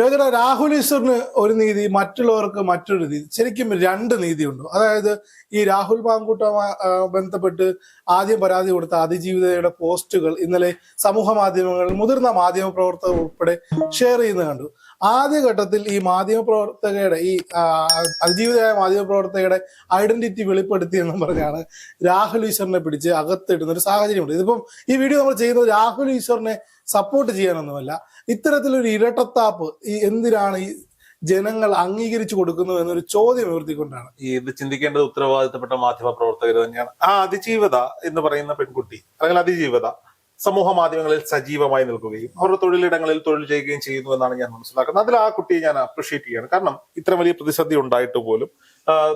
രചന രാഹുൽ ഈശ്വറിന് ഒരു നീതി മറ്റുള്ളവർക്ക് മറ്റൊരു നീതി ശരിക്കും രണ്ട് നീതിയുണ്ട്. അതായത് ഈ രാഹുൽ മാങ്കൂട്ടവുമായി ബന്ധപ്പെട്ട് ആദ്യം പരാതി കൊടുത്ത അതിജീവിതയുടെ പോസ്റ്റുകൾ ഇന്നലെ സമൂഹ മാധ്യമങ്ങളിൽ മുതിർന്ന മാധ്യമ പ്രവർത്തകർ ഉൾപ്പെടെ ഷെയർ ചെയ്യുന്ന കണ്ടു. ആദ്യഘട്ടത്തിൽ ഈ മാധ്യമ പ്രവർത്തകയുടെ ഈ അതിജീവിതയായ മാധ്യമ പ്രവർത്തകയുടെ ഐഡന്റിറ്റി വെളിപ്പെടുത്തിയെന്നും പറഞ്ഞാണ് രാഹുൽ ഈശ്വറിനെ പിടിച്ച് അകത്തിടുന്ന ഒരു സാഹചര്യമുണ്ട്. ഇതിപ്പം ഈ വീഡിയോ നമ്മൾ ചെയ്യുന്നത് രാഹുൽ ഈശ്വറിനെ സപ്പോർട്ട് ചെയ്യാനൊന്നുമല്ല. ഇത്തരത്തിലൊരു ഇരട്ടത്താപ്പ് ഈ എന്തിനാണ് ഈ ജനങ്ങൾ അംഗീകരിച്ചു കൊടുക്കുന്നത് എന്നൊരു ചോദ്യം ഉയർത്തിക്കൊണ്ടാണ്. ഇത് ചിന്തിക്കേണ്ടത് ഉത്തരവാദിത്തപ്പെട്ട മാധ്യമ പ്രവർത്തകർ തന്നെയാണ്. ആ അതിജീവത എന്ന് പറയുന്ന പെൺകുട്ടി അല്ലെങ്കിൽ അതിജീവത സമൂഹ മാധ്യമങ്ങളിൽ സജീവമായി നിൽക്കുകയും അവരുടെ തൊഴിലിടങ്ങളിൽ തൊഴിൽ ചെയ്യുകയും ചെയ്യുന്നു എന്നാണ് ഞാൻ മനസ്സിലാക്കുന്നത്. അതിൽ ആ കുട്ടിയെ ഞാൻ അപ്രിഷിയേറ്റ് ചെയ്യാണ്. കാരണം ഇത്ര വലിയ പ്രതിസന്ധി ഉണ്ടായിട്ട് പോലും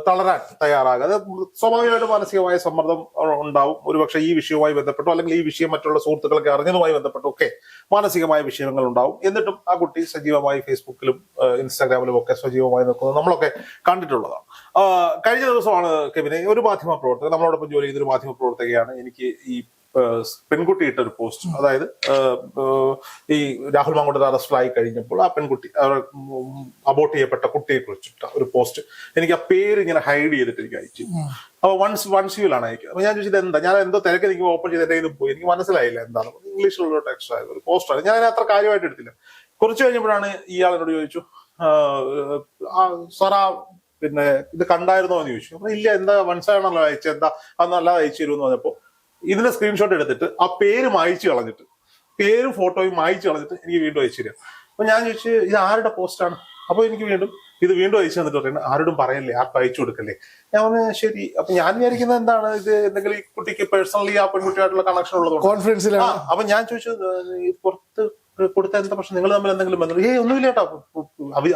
തളരാൻ തയ്യാറാകാതെ സ്വാഭാവികമായിട്ട് മാനസികമായ സമ്മർദ്ദം ഉണ്ടാവും. ഒരുപക്ഷെ ഈ വിഷയവുമായി ബന്ധപ്പെട്ടോ അല്ലെങ്കിൽ ഈ വിഷയം മറ്റുള്ള സുഹൃത്തുക്കളൊക്കെ അറിഞ്ഞതുമായി ബന്ധപ്പെട്ടോ ഒക്കെ മാനസികമായ വിഷയങ്ങൾ ഉണ്ടാവും. എന്നിട്ടും ആ കുട്ടി സജീവമായി ഫേസ്ബുക്കിലും ഇൻസ്റ്റാഗ്രാമിലും ഒക്കെ സജീവമായി നിൽക്കുന്നത് നമ്മളൊക്കെ കണ്ടിട്ടുള്ളതാണ്. കഴിഞ്ഞ ദിവസമാണ് കെവിനെ ഒരു മാധ്യമ പ്രവർത്തകർ നമ്മളോടൊപ്പം ജോലി ചെയ്തൊരു മാധ്യമ പ്രവർത്തകയാണ് എനിക്ക് ഈ പെൺകുട്ടി ഇട്ട ഒരു പോസ്റ്റ് അതായത് ഈ രാഹുൽ മാങ്കോട്ട് അറസ്റ്റിലായി കഴിഞ്ഞപ്പോൾ ആ പെൺകുട്ടി അബോട്ട് ചെയ്യപ്പെട്ട കുട്ടിയെ കുറിച്ചിട്ട ഒരു പോസ്റ്റ്. എനിക്ക് ആ പേര് ഇങ്ങനെ ഹൈഡ് ചെയ്തിട്ട് എനിക്ക് അയച്ചു. അപ്പൊ വൺസ് വൺസ് വ്യൂലാണ് അയക്കുക. അപ്പൊ ഞാൻ ചോദിച്ചത് എന്താ? ഞാൻ എന്തോ തിരക്ക് എനിക്ക് ഓപ്പൺ ചെയ്ത് എന്റെ പോയി. എനിക്ക് മനസ്സിലായില്ല എന്താണ് ഇംഗ്ലീഷിലുള്ള ടെക്സ്റ്റ് ആയത് ഒരു ആണ്. ഞാൻ അതിനെ അത്ര കാര്യമായിട്ട് എടുത്തില്ല. കുറച്ച് കഴിഞ്ഞപ്പോഴാണ് ഇയാൾ എന്നോട് ചോദിച്ചു സാറാ പിന്നെ ഇത് കണ്ടായിരുന്നോ? എന്ന് ചോദിച്ചു. അപ്പൊ ഇല്ല എന്താ? മനസ്സിലാണല്ലോ അയച്ചത്. എന്താ? അത് നല്ലതായിരുന്നു അയച്ചു തരുമെന്ന് പറഞ്ഞപ്പോ ഇതിന്റെ സ്ക്രീൻഷോട്ട് എടുത്തിട്ട് ആ പേര് മായിച്ചു കളഞ്ഞിട്ട് പേരും ഫോട്ടോയും മായിച്ചു കളഞ്ഞിട്ട് എനിക്ക് വീണ്ടും അയച്ചു തരിക. അപ്പൊ ഞാൻ ചോദിച്ചു ഇത് ആരുടെ പോസ്റ്റാണ് അപ്പൊ എനിക്ക് വീണ്ടും ഇത് വീണ്ടും അയച്ചു തന്നിട്ട് പറയുന്നത് ആരോടും പറയല്ലേ ആർക്കും അയച്ചു കൊടുക്കല്ലേ? ഞാൻ പറഞ്ഞു ശരി. അപ്പൊ ഞാൻ വിചാരിക്കുന്നത് എന്താണ് ഇത് എന്തെങ്കിലും ഈ കുട്ടിക്ക് പേഴ്സണലി ആ പെൺകുട്ടിയായിട്ടുള്ള കണക്ഷൻ ഉള്ളത് കോൺഫിഡൻസിലാണ് അപ്പൊ ഞാൻ ചോദിച്ചു പുറത്ത് കൊടുത്ത എന്താ പ്രശ്നം? നിങ്ങൾ തമ്മിൽ എന്തെങ്കിലും ബന്ധം? ഏയ് ഒന്നുമില്ല കേട്ടോ.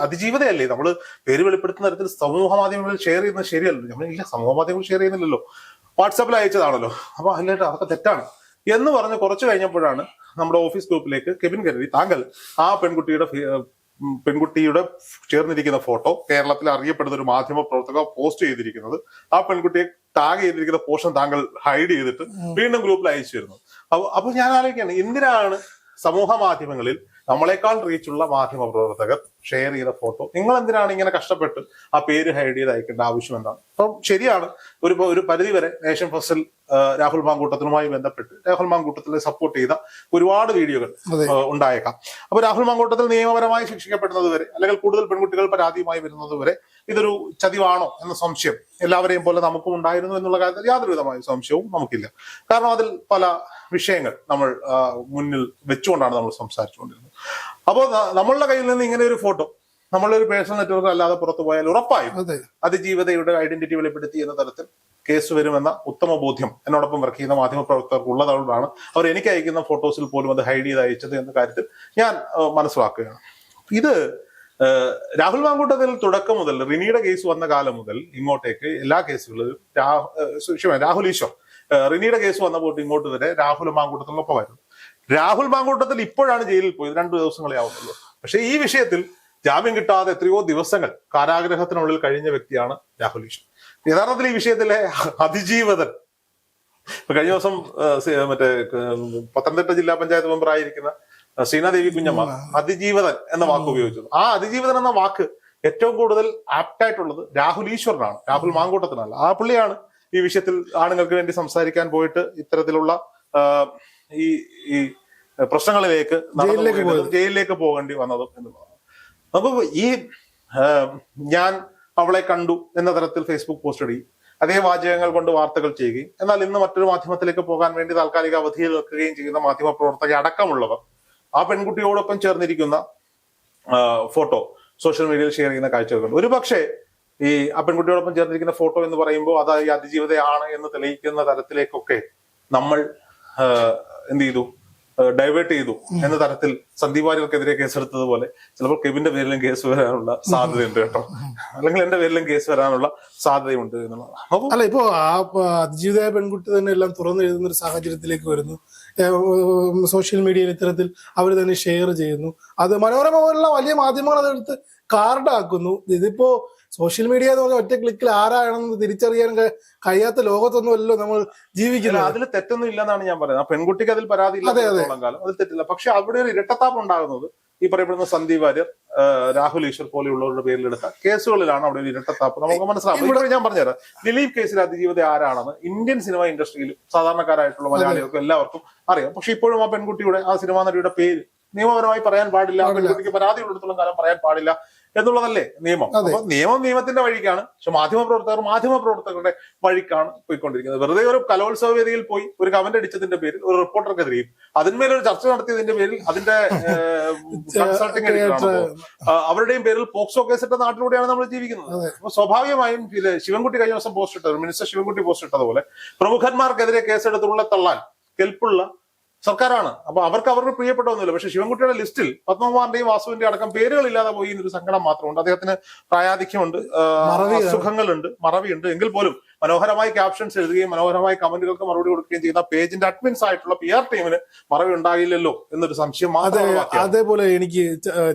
അതിജീവിതയല്ലേ. നമ്മൾ പേര് വെളിപ്പെടുത്തുന്ന തരത്തിൽ സമൂഹ മാധ്യമങ്ങളിൽ ഷെയർ ചെയ്യുന്നത് ശരിയല്ലോ. നമ്മൾ ഇല്ല സമൂഹ മാധ്യമങ്ങൾ ഷെയർ ചെയ്യുന്നില്ലല്ലോ. വാട്സാപ്പിൽ അയച്ചതാണല്ലോ. അപ്പൊ അല്ല കേട്ടോ അതൊക്കെ തെറ്റാണ്. എന്ന് പറഞ്ഞ് കുറച്ച് കഴിഞ്ഞപ്പോഴാണ് നമ്മുടെ ഓഫീസ് ഗ്രൂപ്പിലേക്ക് കെവിൻ കരുതി താങ്കൾ ആ പെൺകുട്ടിയുടെ പെൺകുട്ടിയുടെ ചേർന്നിരിക്കുന്ന ഫോട്ടോ കേരളത്തിൽ അറിയപ്പെടുന്ന ഒരു മാധ്യമ പ്രവർത്തക പോസ്റ്റ് ചെയ്തിരിക്കുന്നത് ആ പെൺകുട്ടിയെ ടാഗ് ചെയ്തിരിക്കുന്ന പോർഷൻ താങ്കൾ ഹൈഡ് ചെയ്തിട്ട് വീണ്ടും ഗ്രൂപ്പിൽ അയച്ചു തരുന്നു. അപ്പൊ അപ്പൊ ഞാൻ ആലോചിക്കുകയാണ് എന്തിനാണ് സമൂഹ മാധ്യമങ്ങളിൽ നമ്മളെക്കാൾ റീച്ചുള്ള മാധ്യമ പ്രവർത്തകർ ഷെയർ ചെയ്ത ഫോട്ടോ. നിങ്ങൾ എന്തിനാണ് ഇങ്ങനെ കഷ്ടപ്പെട്ട് ആ പേര് ഹൈഡ് ചെയ്ത് അയക്കേണ്ട ആവശ്യം എന്താണ്? അപ്പം ശരിയാണ്. ഒരു ഒരു പരിധി വരെ നേഷൻ ഫസ്റ്റിൽ രാഹുൽ മാങ്കൂട്ടത്തിനുമായി ബന്ധപ്പെട്ട് രാഹുൽ മാങ്കൂട്ടത്തിനെ സപ്പോർട്ട് ചെയ്ത ഒരുപാട് വീഡിയോകൾ ഉണ്ടായേക്കാം. അപ്പൊ രാഹുൽ മാങ്കൂട്ടത്തിൽ നിയമപരമായി ശിക്ഷിക്കപ്പെടുന്നത് വരെ അല്ലെങ്കിൽ കൂടുതൽ പെൺകുട്ടികൾ പരാതിയുമായി വരുന്നത് വരെ ഇതൊരു ചതിവാണോ എന്ന സംശയം എല്ലാവരെയും പോലെ നമുക്കും ഉണ്ടായിരുന്നു എന്നുള്ള കാര്യത്തിൽ യാതൊരുവിധമായ സംശയവും നമുക്കില്ല. കാരണം അതിൽ പല വിഷയങ്ങൾ നമ്മൾ മുന്നിൽ വെച്ചുകൊണ്ടാണ് നമ്മൾ സംസാരിച്ചുകൊണ്ടിരുന്നത്. അപ്പോൾ നമ്മളുടെ കയ്യിൽ നിന്ന് ഇങ്ങനെ ഒരു ഫോട്ടോ നമ്മളുടെ ഒരു പേഴ്സണൽ നെറ്റ്വർക്ക് അല്ലാതെ പുറത്തു പോയാൽ ഉറപ്പായും അത്. അതിജീവിതയുടെ ഐഡന്റിറ്റി വെളിപ്പെടുത്തി എന്ന തരത്തിൽ കേസ് വരുമെന്ന ഉത്തമ ബോധ്യം എന്നോടൊപ്പം വർക്ക് ചെയ്യുന്ന മാധ്യമ പ്രവർത്തകർക്ക് ഉള്ളതുകൊണ്ടാണ് അവർ എനിക്ക് അയക്കുന്ന ഫോട്ടോസിൽ പോലും അത് ഹൈഡ് ചെയ്ത് അയച്ചത് എന്ന കാര്യത്തിൽ ഞാൻ മനസ്സിലാക്കുകയാണ്. ഇത് രാഹുൽ മാങ്കൂട്ടത്തിൽ തുടക്കം മുതൽ റിനിയുടെ കേസ് വന്ന കാലം മുതൽ ഇങ്ങോട്ടേക്ക് എല്ലാ കേസുകളിലും രാഹുൽ ഈശ്വർ റിനിയുടെ കേസ് വന്നപ്പോൾ ഇങ്ങോട്ട് വരെ രാഹുൽ മാങ്കൂട്ടത്തിനൊപ്പമായിരുന്നു. രാഹുൽ മാങ്കൂട്ടത്തിൽ ഇപ്പോഴാണ് ജയിലിൽ പോയത്. രണ്ടു ദിവസങ്ങളെ ആവുന്നുള്ളൂ പക്ഷെ ഈ വിഷയത്തിൽ ജാമ്യം കിട്ടാതെ എത്രയോ ദിവസങ്ങൾ കാരാഗ്രഹത്തിനുള്ളിൽ കഴിഞ്ഞ വ്യക്തിയാണ് രാഹുൽ ഈശ്വർ യഥാർത്ഥത്തിൽ ഈ വിഷയത്തിലെ അതിജീവതൻ കഴിഞ്ഞ ദിവസം മറ്റേ പത്തനംതിട്ട ജില്ലാ പഞ്ചായത്ത് മെമ്പർ ആയിരിക്കുന്ന സീനാദേവി ശ്രീനാദേവി കുഞ്ഞമ്മ അതിജീവതൻ എന്ന വാക്ക് ഉപയോഗിച്ചു ആ അതിജീവതൻ എന്ന വാക്ക് ഏറ്റവും കൂടുതൽ ആപ്റ്റായിട്ടുള്ളത് രാഹുൽ ഈശ്വറിനാണ് രാഹുൽ മാങ്കൂട്ടത്തിനല്ല. ആ പുള്ളിയാണ് ഈ വിഷയത്തിൽ ആണുങ്ങൾക്ക് വേണ്ടി സംസാരിക്കാൻ പോയിട്ട് ഇത്തരത്തിലുള്ള ഈ പ്രശ്നങ്ങളിലേക്ക് ജയിലിലേക്ക് പോകേണ്ടി വന്നതും എന്നുള്ളതാണ്. അപ്പൊ ഈ ഞാൻ അവളെ കണ്ടു എന്ന തരത്തിൽ ഫേസ്ബുക്ക് പോസ്റ്റ് ഇടുകയും അതേ വാചകങ്ങൾ കൊണ്ട് വാർത്തകൾ ചെയ്യുകയും എന്നാൽ ഇന്ന് മറ്റൊരു മാധ്യമത്തിലേക്ക് പോകാൻ വേണ്ടി താൽക്കാലിക അവധിയിൽ വെക്കുകയും ചെയ്യുന്ന മാധ്യമ പ്രവർത്തക അടക്കമുള്ളവർ ആ പെൺകുട്ടിയോടൊപ്പം ചേർന്നിരിക്കുന്ന ഫോട്ടോ സോഷ്യൽ മീഡിയയിൽ ഷെയർ ചെയ്യുന്ന കാഴ്ചകളുണ്ട്. ഒരു പക്ഷേ ഈ ആ പെൺകുട്ടിയോടൊപ്പം ചേർന്നിരിക്കുന്ന ഫോട്ടോ എന്ന് പറയുമ്പോൾ അത് ഈ അതിജീവിതയാണ് എന്ന് തെളിയിക്കുന്ന തരത്തിലേക്കൊക്കെ നമ്മൾ എന്ത് ചെയ്തു? ഡൈവേർട്ട് ചെയ്തു എന്ന തരത്തിൽ സന്ദീപ് വാര്യർക്കെതിരെ കേസെടുത്തതുപോലെ ചിലപ്പോൾ കെവിന്റെ പേരിലും കേസ് വരാനുള്ള സാധ്യതയുണ്ട് കേട്ടോ. അല്ലെങ്കിൽ എന്റെ പേരിലും കേസ് വരാനുള്ള സാധ്യതയുണ്ട് എന്നുള്ളതാണ്. അല്ല ഇപ്പോ ആ അതിജീവിതയായ പെൺകുട്ടി തന്നെ എല്ലാം തുറന്നു എഴുതുന്ന ഒരു സാഹചര്യത്തിലേക്ക് വരുന്നു. സോഷ്യൽ മീഡിയയിൽ ഇത്തരത്തിൽ അവർ തന്നെ ഷെയർ ചെയ്യുന്നു. അത് മനോരമ പോലുള്ള വലിയ മാധ്യമങ്ങൾ അതെടുത്ത് കാർഡാക്കുന്നു ഇതിപ്പോ സോഷ്യൽ മീഡിയ എന്ന് പറഞ്ഞാൽ ഒറ്റ ക്ലിക്കിൽ ആരാണെന്ന് തിരിച്ചറിയാൻ കഴിയാത്ത ലോകത്തൊന്നുമല്ലോ നമ്മൾ ജീവിക്കുന്നത്. അതിൽ തെറ്റൊന്നും ഇല്ലെന്നാണ് ഞാൻ പറയുന്നത്. ആ പെൺകുട്ടിക്ക് അതിൽ പരാതി അതെ, അതെ. ഇല്ലാത്തോളം കാലം. അതിൽ തെറ്റില്ല. പക്ഷെ അവിടെ ഒരു ഇരട്ടത്താപ്പ് ഉണ്ടാകുന്നത് ഈ പറയപ്പെടുന്ന സന്ദീപ് വാര്യർ രാഹുൽ ഈശ്വർ പോലെയുള്ളവരുടെ പേരിലെടുത്ത കേസുകളിലാണ് അവിടെ ഒരു ഇരട്ടത്താപ്പ്. നമുക്ക് മനസ്സിലാവും ഇവിടെ ഞാൻ പറഞ്ഞുതരാം. ദിലീപ് കേസിൽ അതിജീവിത ആരാണെന്ന് ഇന്ത്യൻ സിനിമ ഇൻഡസ്ട്രിയിലും സാധാരണക്കാരായിട്ടുള്ള മലയാളികൾക്കും എല്ലാവർക്കും അറിയാം. പക്ഷെ ഇപ്പോഴും ആ പെൺകുട്ടിയുടെ ആ സിനിമാ നടിയുടെ പേര് നിയമപരമായി പറയാൻ പാടില്ല പെൺകുട്ടിക്ക് പരാതി ഉള്ളിടത്തോളം കാലം പറയാൻ പാടില്ല എന്നുള്ളതല്ലേ നിയമം. അപ്പൊ നിയമം നിയമത്തിന്റെ വഴിക്കാണ്. പക്ഷെ മാധ്യമ പ്രവർത്തകർ മാധ്യമ പ്രവർത്തകരുടെ വഴിക്കാണ് പോയിക്കൊണ്ടിരിക്കുന്നത്. വെറുതെ ഒരു കലോത്സവ വേദിയിൽ പോയി ഒരു കമന്റ് അടിച്ചതിന്റെ പേരിൽ ഒരു റിപ്പോർട്ടർക്കെതിരെയും അതിന്മേലൊരു ചർച്ച നടത്തിയതിന്റെ പേരിൽ അതിന്റെ കൺസൾട്ടിംഗ് അവരുടെയും പേരിൽ പോക്സോ കേസിട്ട നാട്ടിലൂടെയാണ് നമ്മൾ ജീവിക്കുന്നത്. അപ്പൊ സ്വാഭാവികമായും ശിവൻകുട്ടി കഴിഞ്ഞ ദിവസം പോസ്റ്റ് ഇട്ടത് മിനിസ്റ്റർ ശിവൻകുട്ടി പോസ്റ്റ് ഇട്ടതുപോലെ പ്രമുഖന്മാർക്കെതിരെ കേസെടുത്തുള്ള തള്ളാൻ കെൽപ്പുള്ള സർക്കാരാണ്. അപ്പൊ അവർക്ക് അവരുടെ പ്രിയപ്പെട്ടൊന്നുമില്ല പക്ഷെ ശിവൻകുട്ടിയുടെ ലിസ്റ്റിൽ പത്മകുമാറിന്റെയും വാസുവിന്റെ അടക്കം പേരുകൾ ഇല്ലാതെ പോയി എന്നൊരു സങ്കടം മാത്രമുണ്ട്. അദ്ദേഹത്തിന് പ്രായാധിക്യമുണ്ട്. അസുഖങ്ങളുണ്ട്. മറവിയുണ്ട്. എങ്കിൽ പോലും മനോഹരമായി ക്യാപ്ഷൻസ് എഴുതുകയും മനോഹരമായി കമന്റുകൾക്ക് മറുപടി കൊടുക്കുകയും ചെയ്യുന്ന പേജിന്റെ അഡ്മിൻസ് ആയിട്ടുള്ള പി ആർ ടീമിന് മറവി ഉണ്ടാകില്ലല്ലോ എന്നൊരു സംശയം അതേപോലെ എനിക്ക്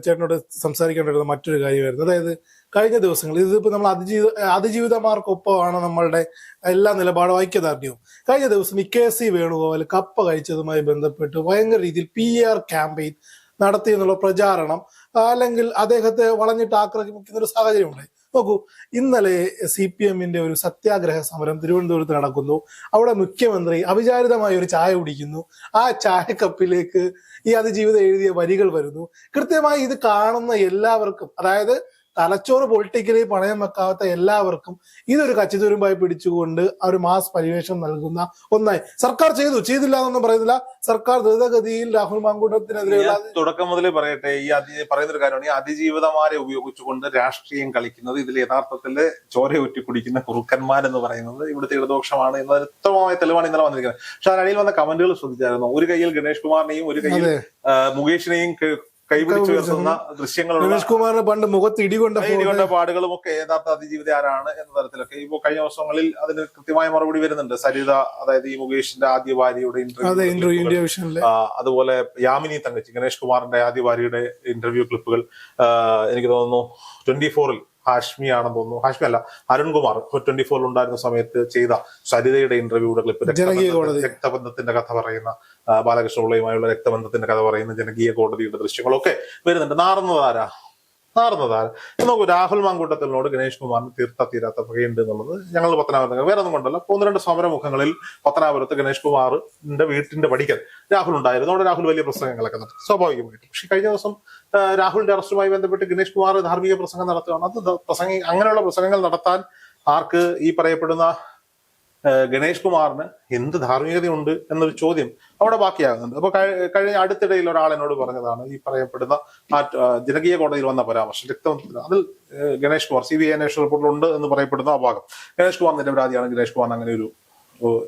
ചേട്ടനോട് സംസാരിക്കേണ്ടിരുന്ന മറ്റൊരു കാര്യമായിരുന്നു. അതായത് കഴിഞ്ഞ ദിവസങ്ങൾ ഇതിപ്പോ നമ്മൾ അതിജീവ അതിജീവിതമാർക്കൊപ്പമാണ് നമ്മളുടെ എല്ലാ നിലപാടും ഐക്യദാർഢ്യവും. കഴിഞ്ഞ ദിവസം ഇ കെ സി വേണുഗോപാൽ കപ്പ കഴിച്ചതുമായി ബന്ധപ്പെട്ട് ഭയങ്കര രീതിയിൽ പി ആർ ക്യാമ്പയിൻ നടത്തി എന്നുള്ള പ്രചാരണം അല്ലെങ്കിൽ അദ്ദേഹത്തെ വളഞ്ഞിട്ട് ആക്രമിക്കുന്ന ഒരു സാഹചര്യം ഉണ്ടായി നോക്കൂ ഇന്നലെ സി പി എമ്മിന്റെ ഒരു സത്യാഗ്രഹ സമരം തിരുവനന്തപുരത്ത് നടക്കുന്നു. അവിടെ മുഖ്യമന്ത്രി അവിചാരിതമായി ഒരു ചായ കുടിക്കുന്നു. ആ ചായക്കപ്പിലേക്ക് ഈ അതിജീവിതം എഴുതിയ വരികൾ വരുന്നു. കൃത്യമായി ഇത് കാണുന്ന എല്ലാവർക്കും അതായത് തലച്ചോറ് പൊളിറ്റിക്കലി പണയം വെക്കാത്ത എല്ലാവർക്കും ഇതൊരു കച്ചിത്തുരുമ്പായി പിടിച്ചുകൊണ്ട് ആ ഒരു മാസ് പരിവേഷം നൽകുന്ന ഒന്നായി. സർക്കാർ ചെയ്തു. ചെയ്തില്ല എന്നൊന്നും പറയുന്നില്ല. സർക്കാർ ദ്രുതഗതിയിൽ രാഹുൽ മാങ്കൂട്ടത്തിനെതിരെയുള്ള തുടക്കം മുതലേ പറയട്ടെ ഈ അതി പറയുന്ന ഒരു കാര്യമാണ്. ഈ അതിജീവിതമാരെ ഉപയോഗിച്ചുകൊണ്ട് രാഷ്ട്രീയം കളിക്കുന്നത് ഇതിൽ യഥാർത്ഥത്തിൽ ചോര ഊറ്റി കുടിക്കുന്ന കുറുക്കന്മാരെന്ന് പറയുന്നത് ഇവിടുത്തെ ഇടതുപക്ഷമാണ് എന്നതിന് വ്യക്തമായ തെളിവാണ് ഇന്നലെ വന്നിരിക്കുന്നത്. പക്ഷെ അതിനിടയിൽ വന്ന കമന്റുകൾ ശ്രദ്ധിച്ചായിരുന്നു. ഒരു കയ്യിൽ ഗണേഷ് കുമാറിനെയും ഒരു കയ്യിൽ മുകേഷിനെയും ക- കൈപിടിച്ചു. ഉയർത്തുന്ന ദൃശ്യങ്ങളുള്ള രമേഷ് കുമാറിന് പണ്ട് മുഖത്ത് ഇടികൊണ്ട ഇടികൊണ്ട പാടുകളും ഒക്കെ യഥാർത്ഥ അതിജീവിത ആരാണ് എന്ന തരത്തിലൊക്കെ ഇപ്പോ കഴിഞ്ഞ ദിവസങ്ങളിൽ അതിന് കൃത്യമായ മറുപടി വരുന്നുണ്ട്. സരിത അതായത് ഈ മുകേഷിന്റെ ആദ്യ ഭാര്യയുടെ ഇന്റർവ്യൂ അതുപോലെ യാമിനി തങ്കച്ചി ഗണേഷ് കുമാറിന്റെ ആദ്യ ഭാര്യയുടെ ഇന്റർവ്യൂ ക്ലിപ്പുകൾ എനിക്ക് തോന്നുന്നു ട്വന്റി ഫോറിൽ ഹാഷ്മി ആണെന്ന് തോന്നുന്നു. ഹാഷ്മി അല്ല അരുൺകുമാർ. ട്വന്റി ഫോറിൽ ഉണ്ടായിരുന്ന സമയത്ത് ചെയ്ത സരിതയുടെ ഇന്റർവ്യൂയുടെ ക്ലിപ്പ് രക്തബന്ധത്തിന്റെ കഥ പറയുന്ന ആ, ബാലകൃഷ്ണ പിള്ളയുമായുള്ള രക്തബന്ധത്തിന്റെ കഥ പറയുന്ന ജനകീയ കോടതിയുടെ ദൃശ്യങ്ങളൊക്കെ വരുന്നുണ്ട്. നാറുന്നതാരാ നാറുന്നതാരാ നോക്കൂ രാഹുൽ മാങ്കൂട്ടത്തിനോട് ഗണേഷ് കുമാറിന് തീർത്ത തീരാത്ത പകയുണ്ട് എന്നുള്ളത് ഞങ്ങൾ പത്തനാപുരത്ത് വേറെ ഒന്നും കൊണ്ടല്ല. ഒന്ന് രണ്ട് സമരമുഖങ്ങളിൽ പത്തനാപുരത്ത് ഗണേഷ് കുമാറിന്റെ വീട്ടിന്റെ പടിക്കൽ രാഹുൽ ഉണ്ടായിരുന്നു. അവിടെ രാഹുൽ വലിയ പ്രസംഗങ്ങളൊക്കെ നടത്തി. സ്വാഭാവികമായിട്ടും. പക്ഷെ കഴിഞ്ഞ ദിവസം രാഹുലിന്റെ അറസ്റ്റുമായി ബന്ധപ്പെട്ട് ഗണേഷ് കുമാർ ധാർമ്മിക പ്രസംഗം നടത്തുകയാണ്. അത് പ്രസംഗി അങ്ങനെയുള്ള പ്രസംഗങ്ങൾ നടത്താൻ ആർക്ക് ഈ പറയപ്പെടുന്ന ഗണേഷ് കുമാറിന് എന്ത് ധാർമ്മികതയുണ്ട് എന്നൊരു ചോദ്യം അവിടെ ബാക്കിയാകുന്നുണ്ട്. അപ്പൊ കഴിഞ്ഞ അടുത്തിടയിൽ ഒരാൾ എന്നോട് പറഞ്ഞതാണ് ഈ പറയപ്പെടുന്ന ആ ജനകീയ കോടതിയിൽ വന്ന പരാമർശം രക്തം അതിൽ Ganesh Kumar C B I അന്വേഷണ റിപ്പോർട്ടിലുണ്ട് എന്ന് പറയപ്പെടുന്ന ആ ഭാഗം. ഗണേഷ് കുമാറിന്റെ പരാതിയാണ് ഗണേഷ് കുമാറിന് അങ്ങനെ ഒരു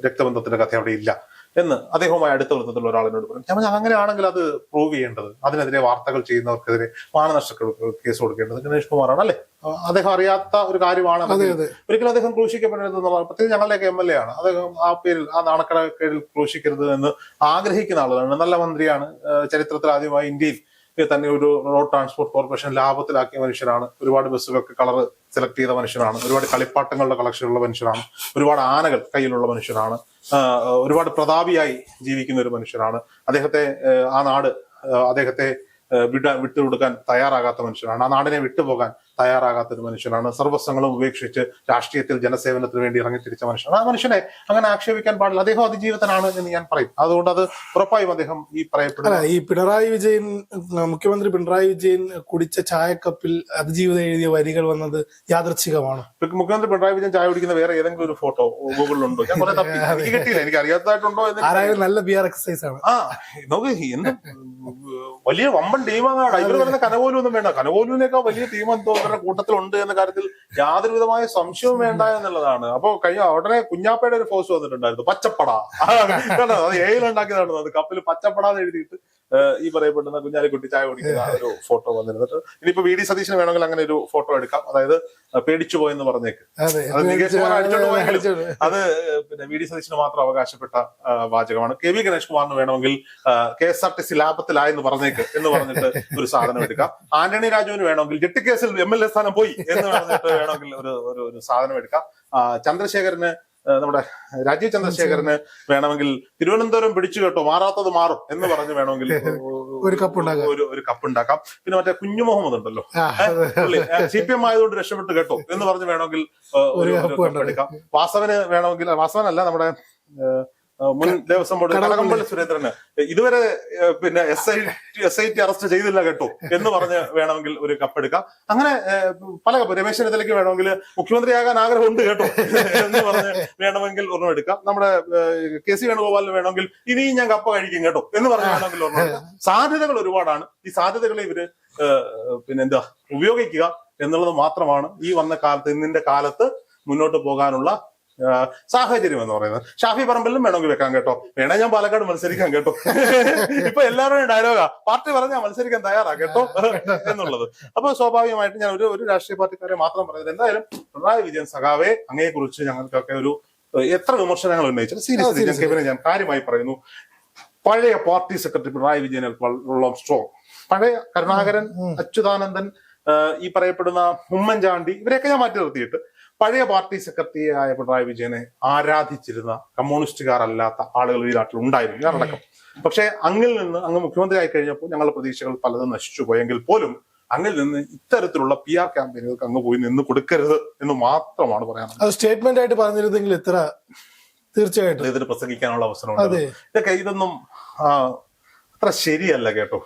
രക്തബന്ധത്തിന്റെ കഥ അവിടെ ഇല്ല. എന്ന് അദ്ദേഹവുമായി അടുത്ത വൃത്തത്തിലുള്ള ഒരാളിനോട് പറഞ്ഞു. ഞാൻ പറഞ്ഞാൽ അങ്ങനെയാണെങ്കിൽ അത് പ്രൂവ് ചെയ്യേണ്ടത്. അതിനെതിരെ വാർത്തകൾ ചെയ്യുന്നവർക്കെതിരെ മാനനഷ്ട കേസ് കൊടുക്കേണ്ടത്. ഗണേഷ് കുമാറാണ് അല്ലെ? അദ്ദേഹം അറിയാത്ത ഒരു കാര്യമാണ് ഒരിക്കലും അദ്ദേഹം ക്രൂശിക്കപ്പെടരുത് എന്നുള്ളത്. പ്രത്യേകിച്ച് ഞങ്ങളുടെയൊക്കെ എം എൽ എ ആണ്. അദ്ദേഹം ആ പേരിൽ ആ നാണക്കടയിൽ ക്രൂശിക്കരുത് എന്ന് ആഗ്രഹിക്കുന്ന ആളുകളാണ്. നല്ല മന്ത്രിയാണ്. ചരിത്രത്തിൽ ആദ്യമായി ഇന്ത്യയിൽ തന്നെ ഒരു റോഡ് ട്രാൻസ്പോർട്ട് കോർപ്പറേഷൻ ലാഭത്തിലാക്കിയ മനുഷ്യനാണ്. ഒരുപാട് ബസ്സുകൾക്ക് കളർ സെലക്ട് ചെയ്ത മനുഷ്യനാണ് ഒരുപാട് കളിപ്പാട്ടങ്ങളുടെ കളക്ഷനുള്ള മനുഷ്യനാണ് ഒരുപാട് ആനകൾ കയ്യിലുള്ള മനുഷ്യനാണ് ഒരുപാട് പ്രതാപിയായി ജീവിക്കുന്ന ഒരു മനുഷ്യനാണ് അദ്ദേഹത്തെ ആ നാട് അദ്ദേഹത്തെ വിടാൻ വിട വിട്ടുകൊടുക്കാൻ തയ്യാറാകാത്ത മനുഷ്യനാണ് ആ നാടിനെ വിട്ടുപോകാൻ തയ്യാറാകാത്ത ഒരു മനുഷ്യനാണ്. സർവസ്വങ്ങളും ഉപേക്ഷിച്ച് രാഷ്ട്രീയത്തിൽ ജനസേവനത്തിന് വേണ്ടി ഇറങ്ങിത്തിരിച്ച മനുഷ്യനാണ്. ആ മനുഷ്യനെ അങ്ങനെ ആക്ഷേപിക്കാൻ പാടില്ല. അദ്ദേഹം അതിജീവിതനാണ് എന്ന് ഞാൻ പറയും. അതുകൊണ്ട് അത് ഉറപ്പായും അദ്ദേഹം ഈ അല്ല പറയപ്പെടുന്ന ഈ പിണറായി വിജയൻ മുഖ്യമന്ത്രി പിണറായി വിജയൻ കുടിച്ച ചായക്കപ്പിൽ അതിജീവിതം എഴുതിയ വരികൾ വന്നത് യാദർച്ഛികമാണ് മുഖ്യമന്ത്രി പിണറായി വിജയൻ ചായ കുടിക്കുന്ന വേറെ ഏതെങ്കിലും ഒരു ഫോട്ടോ ഗൂഗിളിലുണ്ടോ? ഞാൻ എനിക്ക് കിട്ടിയില്ല. എനിക്ക് അറിയാത്തതായിട്ടുണ്ടോ ആരായാലും നല്ല ബിയർ എക്സസൈസ് ആണ്. ആ നോക്ക് എന്ത് വലിയ വമ്പൻ ടീമാണ് ഇവർ പറയുന്ന കനകോലു ഒന്നും വേണ്ട. കനകോലുവിനേക്കാൾ വലിയ ടീം എന്തോ ഇവരുടെ കൂട്ടത്തിലുണ്ട് എന്ന കാര്യത്തിൽ യാതൊരു വിധമായ സംശയവും വേണ്ട എന്നുള്ളതാണ്. അപ്പൊ കഴിഞ്ഞ ഉടനെ കുഞ്ഞാപ്പയുടെ ഒരു ഫോഴ്സ് വന്നിട്ടുണ്ടായിരുന്നു. പച്ചപ്പട? അത് ഏയിലുണ്ടാക്കിയതാണ് അത് കപ്പിൽ പച്ചപ്പട എന്ന് എഴുതിയിട്ട് ഈ പറയപ്പെടുന്ന കുഞ്ഞാലിക്കുട്ടി ചായ കുടിക്കുന്ന ഒരു ഫോട്ടോ വന്നിരുന്നിട്ട് ഇനിയിപ്പോ വി ഡി സതീശന് വേണമെങ്കിൽ അങ്ങനെ ഒരു ഫോട്ടോ എടുക്കാം. അതായത് പേടിച്ചു പോയെന്ന് പറഞ്ഞേക്ക്. അതെ അത് നികേഷ് കുമാർ അടിച്ചോണ്ട് പോയെങ്കിലും അത് പിന്നെ വി ഡി സതീശന് മാത്രം അവകാശപ്പെട്ട വാചകമാണ്. കെ വി ഗണേഷ് കുമാറിന് വേണമെങ്കിൽ K S R T C ലാഭത്തിലായെന്ന് പറഞ്ഞേക്ക് എന്ന് പറഞ്ഞിട്ട് ഒരു സാധനം എടുക്കാം. ആന്റണി രാജുവിന് വേണമെങ്കിൽ ജെട്ടി കേസിൽ എം എൽ എ സ്ഥാനം പോയി എന്ന് പറഞ്ഞിട്ട് വേണമെങ്കിൽ ഒരു ഒരു സാധനം എടുക്കാം. ചന്ദ്രശേഖരന് നമ്മുടെ രാജീവ് ചന്ദ്രശേഖരന് വേണമെങ്കിൽ തിരുവനന്തപുരം പിടിച്ചു കേട്ടോ മാറാത്തത് മാറും എന്ന് പറഞ്ഞ് വേണമെങ്കിൽ ഒരു കപ്പ് ഉണ്ടാക്കാം. ഒരു ഒരു കപ്പ് ഉണ്ടാക്കാം. പിന്നെ മറ്റേ കുഞ്ഞു മുഹമ്മദ് ഉണ്ടല്ലോ. സി പി എം ആയതുകൊണ്ട് രക്ഷപ്പെട്ട് കേട്ടോ എന്ന് പറഞ്ഞ് വേണമെങ്കിൽ ഒരു കപ്പ് എടുക്കാം. വാസവന് വേണമെങ്കിൽ വാസവനല്ല നമ്മുടെ മുൻ ദേവസ്വം ബോർഡ് കടകംപള്ളി. കടകംപള്ളി സുരേന്ദ്രന്. ഇതുവരെ പിന്നെ S I S I T arrest ചെയ്തില്ല കേട്ടോ എന്ന് പറഞ്ഞ് വേണമെങ്കിൽ ഒരു കപ്പെടുക്കാം. അങ്ങനെ പല കപ്പ്. രമേശ് ചെന്നിത്തലയ്ക്ക് വേണമെങ്കിൽ മുഖ്യമന്ത്രിയാകാൻ ആഗ്രഹമുണ്ട് കേട്ടോ എന്ന് പറഞ്ഞ് വേണമെങ്കിൽ ഒരെണ്ണം എടുക്കാം. നമ്മുടെ കെ സി വേണുഗോപാലിന് വേണമെങ്കിൽ ഇനിയും ഞാൻ കപ്പ കഴിക്കും കേട്ടോ എന്ന് പറഞ്ഞ് വേണമെങ്കിൽ ഒരെണ്ണം എടുക്കാം. സാധ്യതകൾ ഒരുപാടാണ്. ഈ സാധ്യതകളെ ഇവർ പിന്നെ പിന്നെന്താ ഉപയോഗിക്കുക എന്നുള്ളത് മാത്രമാണ് ഈ വന്ന കാലത്ത് ഇന്നിന്റെ കാലത്ത് മുന്നോട്ട് പോകാനുള്ള സാഹചര്യം എന്ന് പറയുന്നത്. ഷാഫി പറമ്പിലും വേണമെങ്കിൽ വെക്കാൻ കേട്ടോ. വേണേ ഞാൻ പാലക്കാട് മത്സരിക്കാൻ കേട്ടോ. ഇപ്പൊ എല്ലാവരുടെയും ഡയലോഗാ പാർട്ടി പറഞ്ഞാൽ മത്സരിക്കാൻ തയ്യാറാ കേട്ടോ എന്നുള്ളത്. അപ്പൊ സ്വാഭാവികമായിട്ട് ഞാൻ ഒരു ഒരു രാഷ്ട്രീയ പാർട്ടിക്കാരെ മാത്രം പറയുന്നത് എന്തായാലും പിണറായി വിജയൻ സഖാവെ അങ്ങയെക്കുറിച്ച് ഞങ്ങൾക്കൊക്കെ ഒരു എത്ര വിമർശനങ്ങൾ ഉന്നയിച്ചാൽ സീരിയസ് കെവിനെ ഞാൻ കാര്യമായി പറയുന്നു. പഴയ പാർട്ടി സെക്രട്ടറി പിണറായി വിജയനേക്കാളും സ്ട്രോങ് പഴയ കരുണാകരൻ അച്യുതാനന്ദൻ ഈ പറയപ്പെടുന്ന ഉമ്മൻചാണ്ടി ഇവരെയൊക്കെ ഞാൻ മാറ്റി നിർത്തിയിട്ട് പഴയ പാർട്ടി സെക്രട്ടറിയായ പിണറായി വിജയനെ ആരാധിച്ചിരുന്ന കമ്മ്യൂണിസ്റ്റുകാരല്ലാത്ത ആളുകൾ ഈ നാട്ടിൽ ഉണ്ടായിരുന്നു ഞാനടക്കം പക്ഷെ അങ്ങിൽ നിന്ന് അങ്ങ് മുഖ്യമന്ത്രി ആയി കഴിഞ്ഞപ്പോൾ ഞങ്ങളുടെ പ്രതീക്ഷകൾ പലതും നശിച്ചു പോയെങ്കിൽ പോലും അങ്ങിൽ നിന്ന് ഇത്തരത്തിലുള്ള പി ആർ ക്യാമ്പയിനുകൾക്ക് അങ്ങ് പോയി നിന്ന് കൊടുക്കരുത് എന്ന് മാത്രമാണ് പറയാനുള്ളത്. അത് സ്റ്റേറ്റ്മെന്റ് ആയിട്ട് പറഞ്ഞിരുന്നെങ്കിൽ ഇത്ര തീർച്ചയായിട്ടും. ഇതിന് പ്രസംഗിക്കാനുള്ള അവസരമുണ്ട് ഇതൊക്കെ ഇതൊന്നും അത്ര ശരിയല്ല കേട്ടോ.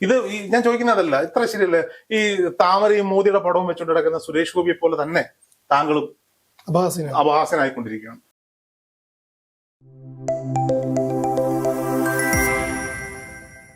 ഇത് ഈ ഞാൻ ചോദിക്കുന്നതല്ല ഇത്ര ശരിയല്ല. ഈ താമരയും മോദിയുടെ പടവും വെച്ചുകൊണ്ട് കിടക്കുന്ന സുരേഷ് ഗോപിയെ പോലെ തന്നെ താങ്കളും അപഹാസ്യനായിക്കൊണ്ടിരിക്കുകയാണ്.